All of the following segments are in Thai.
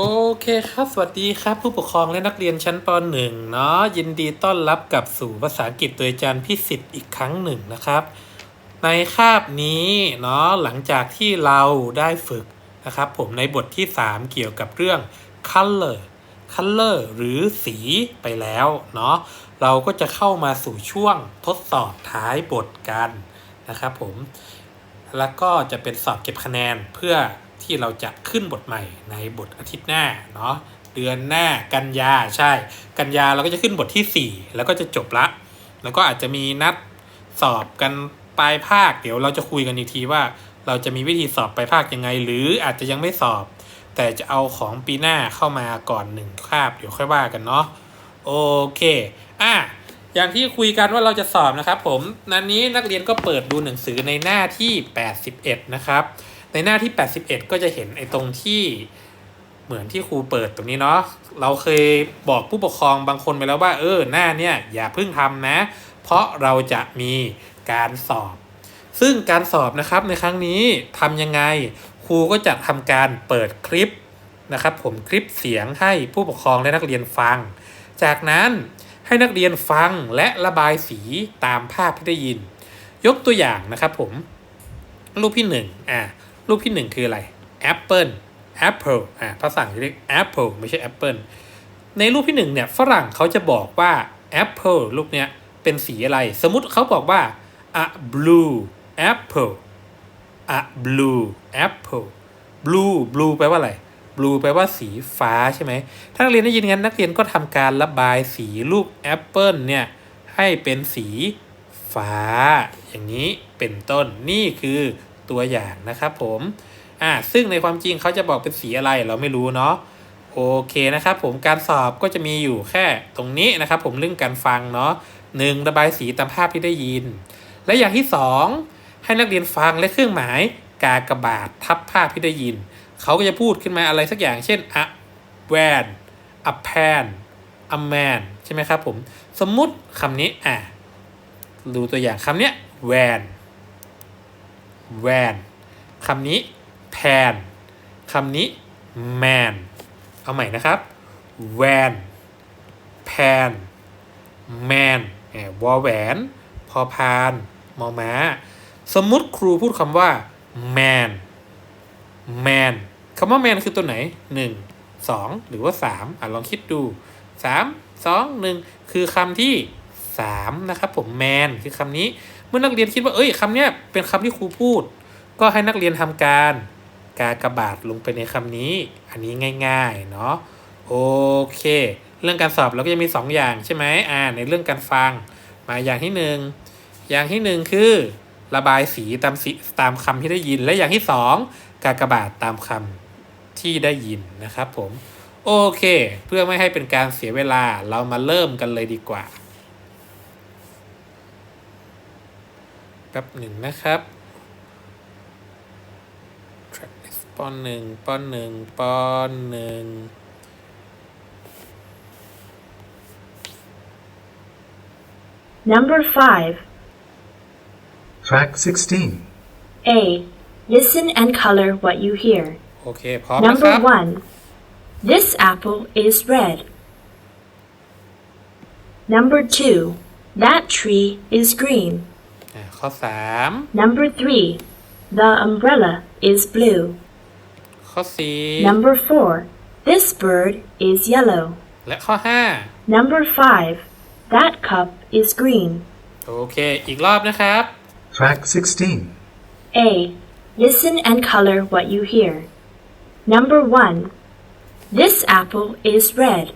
โอเคครับ สวัสดีครับ ผู้ปกครองและนักเรียนชั้นป .1 เนาะยินดีต้อนรับกลับสู่ภาษาอังกฤษโดยอาจารย์พิสิทธิ์อีกครั้งหนึ่งนะครับ ในคาบนี้เนาะหลังจากที่เราได้ฝึกนะครับผมในบทที่ 3 เกี่ยวกับเรื่อง color color หรือสีไปแล้วเนาะเราก็จะเข้ามาสู่ช่วงทดสอบท้ายบทกันนะครับผมแล้วก็จะเป็นสอบเก็บคะแนนเพื่อ ที่เราจะขึ้นบทใหม่ในบทอาทิตย์หน้าเนาะเดือนหน้ากันยาใช่ กันยาเราก็จะขึ้นบทที่ 4 แล้วก็จะจบละ แล้วก็อาจจะมีนัดสอบกันปลายภาค เดี๋ยวเราจะคุยกันอีกทีว่า เราจะมีวิธีสอบปลายภาคยังไง หรืออาจจะยังไม่สอบ แต่จะเอาของปีหน้าเข้ามาก่อนหนึ่งคาบเดี๋ยวค่อยว่ากันเนาะโอเคอะอย่างที่คุยกันว่าเราจะสอบนะครับผมนันนี้นักเรียนก็เปิดดูหนังสือในหน้าที่ 81 นะครับ ในหน้าที่ 81 ก็จะเห็นไอ้ตรงที่เหมือนที่ครูเปิดตรงนี้เนาะเราเคยบอกผู้ปกครองบางคนไปแล้วว่า เออหน้าเนี่ยอย่าเพิ่งทำนะ เพราะเราจะมีการสอบ ซึ่งการสอบนะครับในครั้งนี้ทำยังไงครูก็จะทำการเปิดคลิปนะครับ ผมคลิปเสียงให้ผู้ปกครองและนักเรียนฟัง จากนั้นให้นักเรียนฟังและระบายสีตามภาพที่ได้ยิน ยกตัวอย่างนะครับผมรูปที่หนึ่งอ่า รูปที่หนึ่งคืออะไร Apple Apple อ่าภาษาอังกฤษเรียก Apple ไม่ใช่ Apple ในรูปที่หนึ่งเนี่ยฝรั่งเขาจะบอกว่า Apple รูปเนี้ยเป็นสีอะไร สมมุติเขาบอกว่า a blue apple a blue apple blue blue แปลว่าอะไร blue แปลว่าสีฟ้าใช่ไหม ถ้านักเรียนได้ยินงั้นนักเรียนก็ทำการระบายสีรูปแอปเปิลเนี่ยให้เป็นสีฟ้า อย่างนี้เป็นต้นนี่คือ ตัวอย่างนะครับผมอ่าซึ่งในความจริงเขาจะบอกเป็นสีอะไรเราไม่รู้เนาะโอเคนะครับผมการสอบก็จะมีอยู่แค่ตรงนี้นะครับผมเรื่องการฟังเนาะหนึ่งระบายสีตามภาพที่ได้ยิน และอย่างที่สองให้นักเรียนฟังและเครื่องหมายกากบาททับภาพที่ได้ยิน เขาก็จะพูดขึ้นมาอะไรสักอย่างเช่น a van a pan a man ใช่ไหมครับผม สมมุติคำนี้อะดูตัวอย่างคำเนี้ย van van คำนี้ pan คำนี้ man เอาใหม่นะครับ van pan man แหมวอแหวน พอพาน มอม้า สมมุติครูพูดคำว่า man man คำว่า man คือตัวไหน 1 2 หรือว่า 3อะลองคิดดู 3 2 1 คือคำที่ 3นะครับผม man คือคำนี้ เมื่อนักเรียนคิดว่าเอ้ยคำเนี้ยเป็นคำที่ครูพูด ก็ให้นักเรียนทำการกากระบาทลงไปในคำนี้ อันนี้ง่ายๆเนาะโอเค เรื่องการสอบเราก็จะมี 2 อย่างใช่ไหมอ่าในเรื่องการฟังมาอย่างที่ 1 อย่างที่ 1 คือ ระบายสีตามสีตามคำที่ได้ยิน และอย่างที่ 2 กากบาทตามคำที่ได้ยินนะครับผม โอเค เพื่อไม่ให้เป็นการเสียเวลาเรามาเริ่มกันเลยดีกว่า ป๊บหนึ่งนะครับ track list ปอนหนึ่งปอนหนึ่งปอนหนึ่ง Number 5. Track 16. A. Listen and color what you hear. โอเค พร้อมนะค Number รับ 1. This apple is red. Number 2. That tree is green. อ่าข้อสาม Number 3. The umbrella is blue. ข้อสี่ Number 4. This bird is yellow. และข้อห้า Number 5. That cup is green. โอเค อีกรอบนะครับ Track 16. A. Listen and color what you hear. Number 1. This apple is red.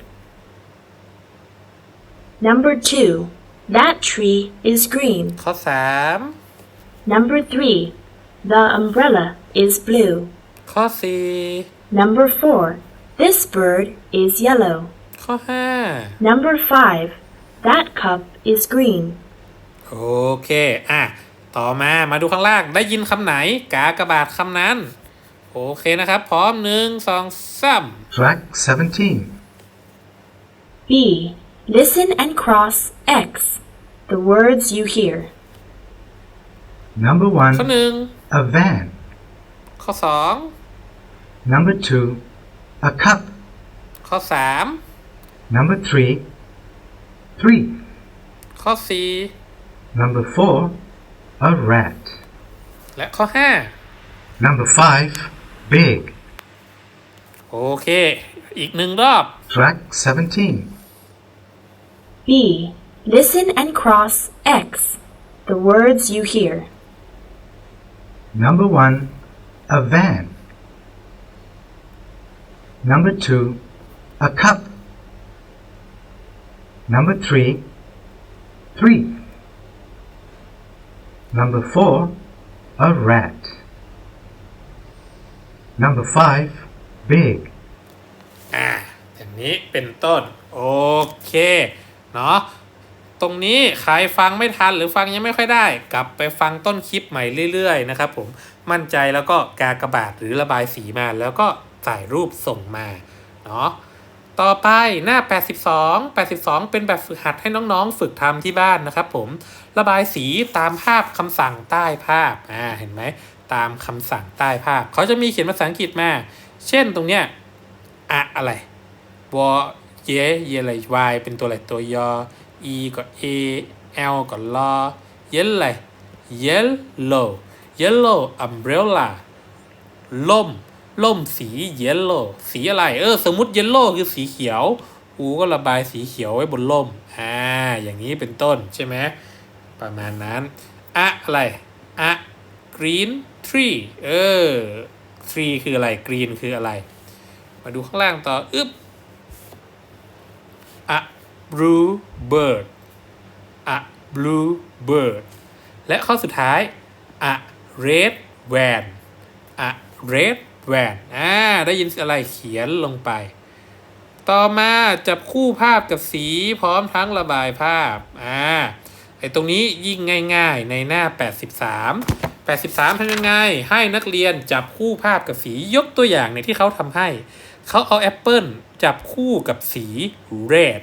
Number 2. That tree is green. ข้อสาม Number 3. The umbrella is blue. ข้อสี่ Number 4. This bird is yellow. ข้อห้า Number 5. That cup is green. โอเค อ่ะ ต่อมา มาดูข้างล่าง ได้ยินคำไหน กากบาทคำนั้น โอเคนะครับ พร้อมหนึ่งสองสาม Track 17. B. Listen and cross X. The words you hear. Number ข้อ 1. หนึ่ง A van. ข้อสอง Number 2. A cup. ข้อสาม Number three. Three. ข้อสี่ Number four. A rat. และข้อห้า Number five. Big. โอเค อีกหนึ่งรอบ Track 17. B. Listen and cross X the words you hear. Number one. A van. Number two. A cup. Number three. Three. Number four. A rat. Number five. Big. อ่าอย่างนี้เป็นต้น โอเค เนาะ ตรงนี้ใครฟังไม่ทันหรือฟังยังไม่ค่อยได้ กลับไปฟังต้นคลิปใหม่เรื่อยๆนะครับผมมั่นใจแล้วก็กากระบาดหรือระบายสีมาแล้วก็ถ่รูปส่งมาเนาะต่อไปหน้า 82 82 เป็นแบบฝึกหัดให้น้องๆ ฝึกทำที่บ้านนะครับผมระบายสีตามภาพคำสั่งใต้ภาพอ่าเห็นไหมตามคำสั่งใต้ภาพ เขาจะมีเขียนภาษาอังกฤษมา เช่นตรงเนี้ยอะอะไรวอเยเยอะไร y เป็นตัวอะไรตัวยอ e ก็ a l ก็ลอเยลอะไร yellow yellow umbrella ล่ม ล่มสี yellow สีอะไร เออ สมมติ yellow คือสีเขียวกูก็ระบายสีเขียวไว้บนล่ม อ่า อย่างนี้เป็นต้นใช่ไหม ประมาณนั้นอะอะไร อะ green tree เออ tree คืออะไร green คืออะไร มาดูข้างล่างต่อ อึ๊บ blue bird a blue bird และข้อสุดท้าย a red van a red van อ่าได้ยินอะไรเขียนลงไป ต่อมาจับคู่ภาพกับสีพร้อมทั้งระบายภาพ อ่าไอตรงนี้ยิ่งง่ายๆในหน้า 83 83ทำยังไง ให้นักเรียนจับคู่ภาพกับสียกตัวอย่างในที่เขาทำให้ เขาเอาแอปเปิลจับคู่กับสี red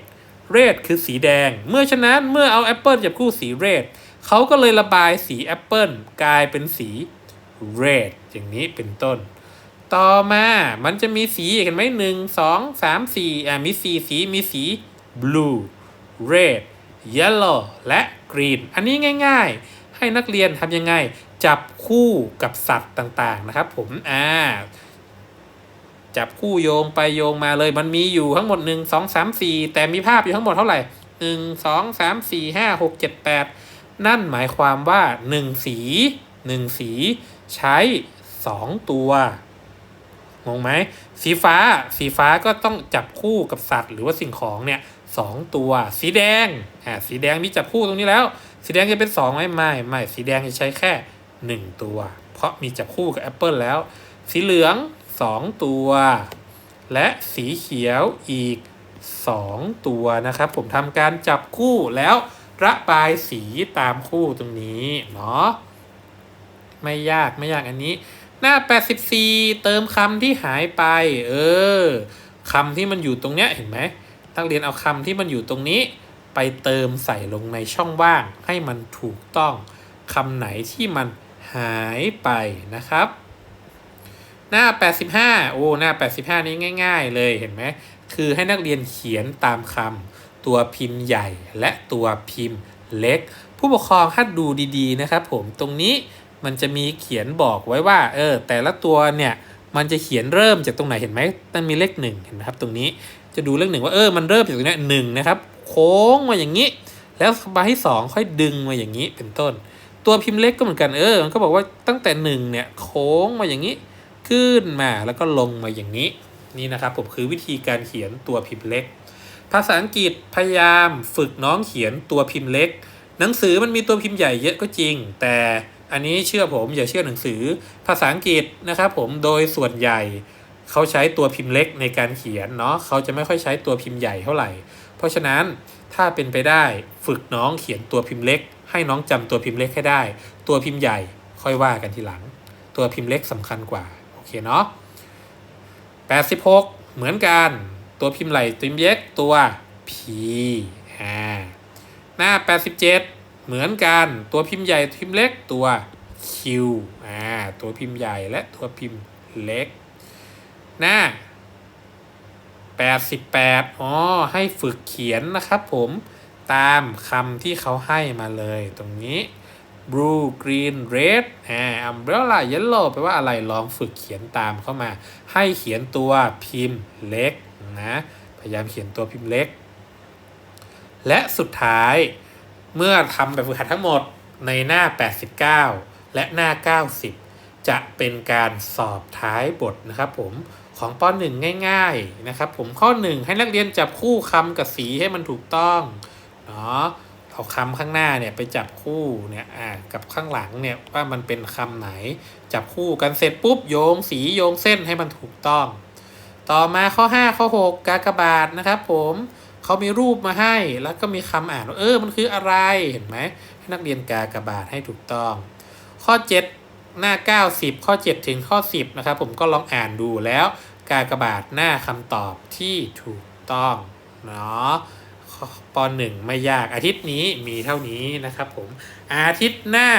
red คือสีแดง เมื่อฉะนั้นเมื่อเอาแอปเปิลจับคู่สี red เขาก็เลยระบายสีแอปเปิลกลายเป็นสี red อย่างนี้เป็นต้น ต่อมามันจะมีสีเห็นไหมหนึ่งสองสามสี่อ่ามีสีสีมีสี blue red yellow และ green อันนี้ง่ายๆ ให้นักเรียนทำยังไง จับคู่กับสัตว์ต่างๆนะครับผมอ่า จับคู่โยงไปโยงมาเลย มันมีอยู่ทั้งหมดหนึ่งสองสามสี่แต่มีภาพอยู่ทั้งหมดเท่าไหร่หนึ่งสองสามสี่ห้าหกเจ็ดแปดนั่นหมายความว่าหนึ่งสีหนึ่งสีใช้สองตัวงงไหมสีฟ้าสีฟ้าก็ต้องจับคู่กับสัตว์ หรือว่าสิ่งของเนี่ยสองตัว สีแดงอ่าสีแดงมีจับคู่ตรงนี้แล้ว สีแดงจะเป็นสองไหมไม่ไม่สีแดงจะใช้แค่หนึ่งตัว เพราะมีจับคู่กับแอปเปิลแล้ว สีเหลือง สองตัว และสีเขียวอีกสองตัวนะครับ ผมทำการจับคู่แล้วระบายสีตามคู่ตรงนี้เนาะไม่ยากไม่ยากอันนี้ หน้า 84 เติมคำที่หายไป เออคำที่มันอยู่ตรงเนี้ยเห็นไหมนักเรียนเอาคำที่มันอยู่ตรงนี้ ไปเติมใส่ลงในช่องว่างให้มันถูกต้องคำไหนที่มันหายไปนะครับ หน้า 85 โอ้ หน้า 85 นี้ง่าย ๆ เลยเห็นไหม คือให้นักเรียนเขียนตามคำตัวพิมพ์ใหญ่และตัวพิมพ์เล็ก ผู้ปกครองถ้าดูดีๆนะครับผมตรงนี้มันจะมีเขียนบอกไว้ว่า เออ แต่ละตัวเนี่ย มันจะเขียนเริ่มจากตรงไหนเห็นไหมมันมีเลขหนึ่งเห็นไหมครับ ตรงนี้จะดูเลขหนึ่งว่าเออมันเริ่มจากตรงนี้หนึ่งนะครับ โค้งมาอย่างนี้ แล้วมาที่สองค่อยดึงมาอย่างนี้เป็นต้น ตัวพิมพ์เล็กก็เหมือนกันเออ มันก็บอกว่าตั้งแต่หนึ่งเนี่ยโค้งมาอย่างนี้ ขึ้นมาแล้วก็ลงมาอย่างนี้นี่นะครับผมคือวิธีการเขียนตัวพิมพ์เล็ก ภาษาอังกฤษพยายามฝึกน้องเขียนตัวพิมพ์เล็ก หนังสือมันมีตัวพิมพ์ใหญ่เยอะก็จริง แต่อันนี้เชื่อผมอย่าเชื่อหนังสือ ภาษาอังกฤษนะครับผมโดยส่วนใหญ่เขาใช้ตัวพิมพ์เล็กในการเขียนเนาะเขาจะไม่ค่อยใช้ตัวพิมพ์ใหญ่เท่าไหร่ เพราะฉะนั้นถ้าเป็นไปได้ฝึกน้องเขียนตัวพิมพ์เล็ก ให้น้องจำตัวพิมพ์เล็กให้ได้ ตัวพิมพ์ใหญ่ค่อยว่ากันทีหลัง ตัวพิมพ์เล็กสำคัญกว่า เคเนาะ86เหมือนกันตัวพิมพ์ไหลติมพ์เล็กตัว P อ่าหน้า87เหมือนกันตัวพิมพ์ใหญ่พิมพ์เล็กตัว Q อ่าตัวพิมพ์ใหญ่และตัวพิมพ์เล็ก หน้า88อ๋อให้ฝึกเขียนนะครับผมตามคำที่เขาให้มาเลยตรงนี้ blue green red อ่า umbrella yellow แปลว่าอะไรลองฝึกเขียนตามเข้ามา ให้เขียนตัวพิมพ์เล็กนะพยายามเขียนตัวพิมพ์เล็ก และสุดท้ายเมื่อทำแบบฝึกหัดทั้งหมดในหน้า 89 และหน้า 90 จะเป็นการสอบท้ายบทนะครับผมของป .1 ง่าย ๆ นะครับ ผมข้อ 1 ให้นักเรียนจับคู่คำกับสีให้มันถูกต้องเนาะ เอาคำข้างหน้าเนี่ยไปจับคู่เนี่ยอ่ากับข้างหลังเนี่ยว่ามันเป็นคำไหน จับคู่กันเสร็จปุ๊บโยงสีโยงเส้นให้มันถูกต้อง ต่อมาข้อ 5 ข้อ 6 กากบาทนะครับ ผมเขามีรูปมาให้แล้วก็มีคำอ่านว่าเออมันคืออะไรเห็นไหมให้นักเรียนกากบาทให้ถูกต้อง ข้อ 7 หน้า 90 ข้อ 7 ถึงข้อ 10 นะครับ ผมก็ลองอ่านดูแล้ว กากบาทหน้าคำตอบที่ถูกต้องเนาะ ปหนึ่งไม่ยากอาทิตย์นี้มีเท่านี้นะครับผมอาทิตย์หน้า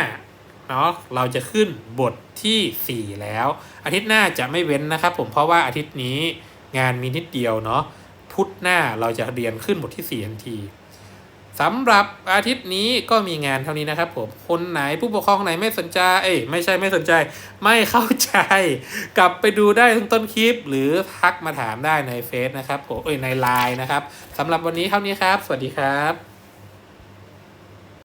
เนาะเราจะขึ้นบททีสี่ 4 แล้ว อาทิตย์หน้าจะไม่เว้นนะครับผมเพราะว่าอาทิตย์นี้งานมีนิดเดียวเนาะพุธหน้าเราจะเรียนขึ้นบทที่4ทันที สำหรับอาทิตย์นี้ก็มีงานเท่านี้นะครับผม คนไหนผู้ปกครองไหนไม่สนใจ เอ้ยไม่ใช่ไม่สนใจ ไม่เข้าใจ กลับไปดูได้ทั้งต้นคลิป หรือทักมาถามได้ในเฟซนะครับผมเอ้ยในไลน์นะครับสำหรับวันนี้เท่านี้ครับ สวัสดีครับ